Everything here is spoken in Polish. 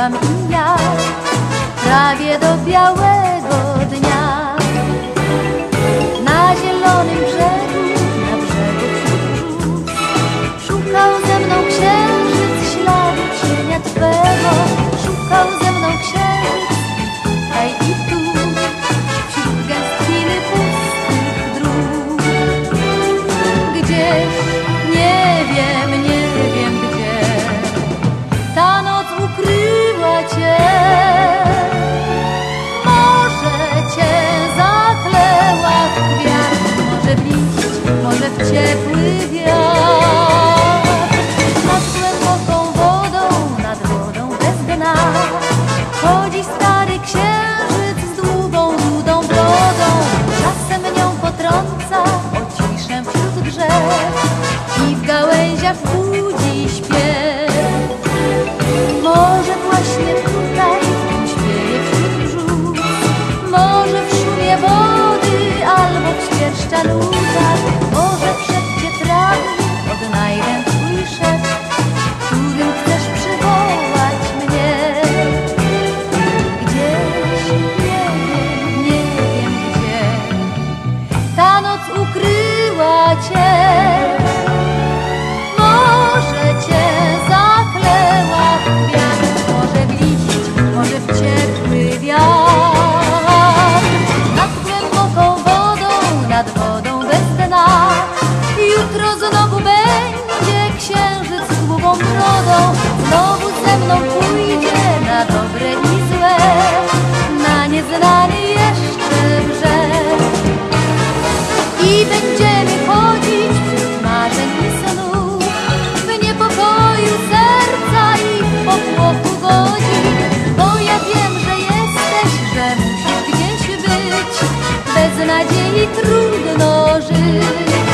咱们呀。mnie budzi. Może właśnie tutaj śpieje wśród brzuch, może w szumie wody albo w świerszcza może w szepcie trawy odnajdę twój szept, którym chcesz przywołać mnie. Gdzieś, nie wiem, nie wiem gdzie, ta noc ukryła cię. być, bez nadziei trudno żyć.